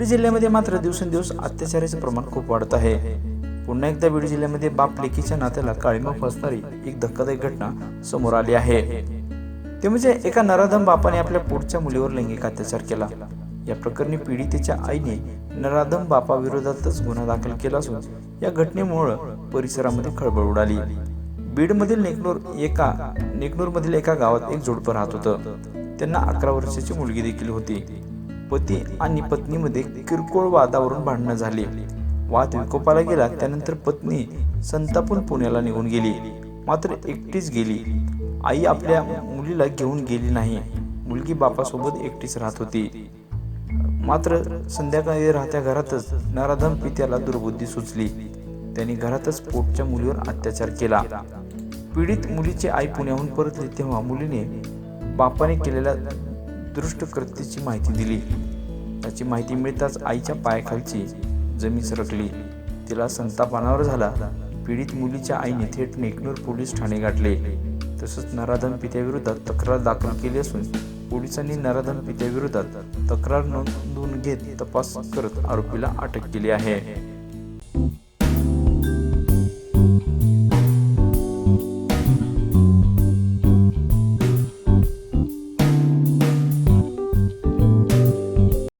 बीड जिल्ह्यामध्ये मात्र दिवसेंदिवस अत्याचाराचे प्रमाण खूप वाढत आहे. पुन्हा एकदा बीड जिल्ह्यामध्ये बाप लेकीच्या नात्याला काळीमा फसणारी एक धक्कादायक घटना समोर आली आहे. ते म्हणजे एका नराधम बापाने आपल्या पोटच्या मुलीवर लैंगिक अत्याचार केला. या प्रकरणी पीडितेच्या आईने नराधम बापाविरोधातच गुन्हा दाखल केला असून या घटनेमुळं परिसरामध्ये खळबळ उडाली. बीडमधील नेकनूर एका नेकनूरमधील एका गावात एक जोडपं राहत होतं. त्यांना अकरा वर्षाची मुलगी देखील होती. पती आणि पत्नीमध्ये किरकोळ वादावरून भांडणं झाली. वाद विकोपाला गेला त्यानंतर पत्नी संतापून पुण्याला निघून गेली. मात्र एकटीच गेली. आई आपल्या मुलीला घेऊन गेली नाही. मुलगी बापासोबत एकटीच राहत होती. मात्र संध्याकाळी राहत्या घरातच नराधम पित्याला दुर्बुद्धी सुचली. त्यांनी घरातच पोटच्या मुलीवर अत्याचार केला. पीडित मुलीची आई पुण्याहून परतली तेव्हा मुलीने बापाने केलेल्या दृष्ट कृत्याची माहिती दिली. त्याची माहिती मिळताच आईच्या पायाखालची जमीन सरकली. तिला संताप अनावर झाला. पीडित मुलीच्या आईने थेट नेकनूर पोलीस ठाणे गाठले. तसंच नराधन पित्याविरोधात तक्रार दाखल केली असून पोलिसांनी नराधन पित्याविरोधात तक्रार नोंदवून घेत तपास करत आरोपीला अटक केली आहे.